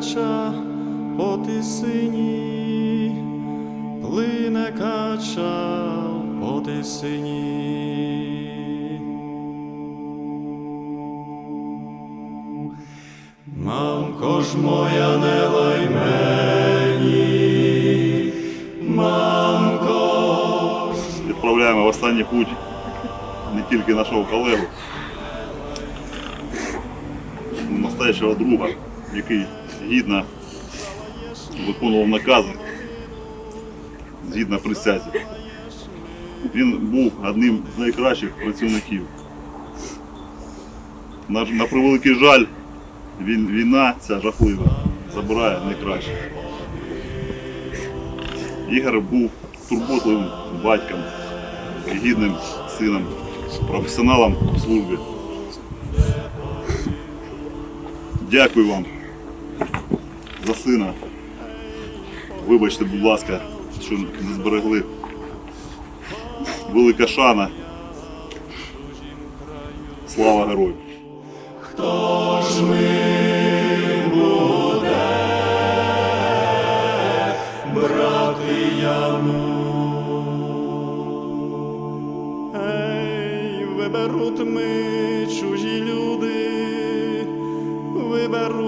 кача по тисині, плине кача по тисині. Мамко ж моя не лай мені, мамко. Відправляємо в останній путь не тільки нашого колегу, настоящого друга, який гідно виконував накази згідно присязі. Він був одним з найкращих працівників. На, на превеликий жаль, він, війна ця жахлива забирає найкраще. Ігор був турботливим батьком, гідним сином, професіоналом в службі. Дякую вам за сина. Вибачте, будь ласка, що не зберегли. Велика шана. Слава герою! Хто ж ми буде брати яму? Ей, виберуть ми чужі люди, виберуть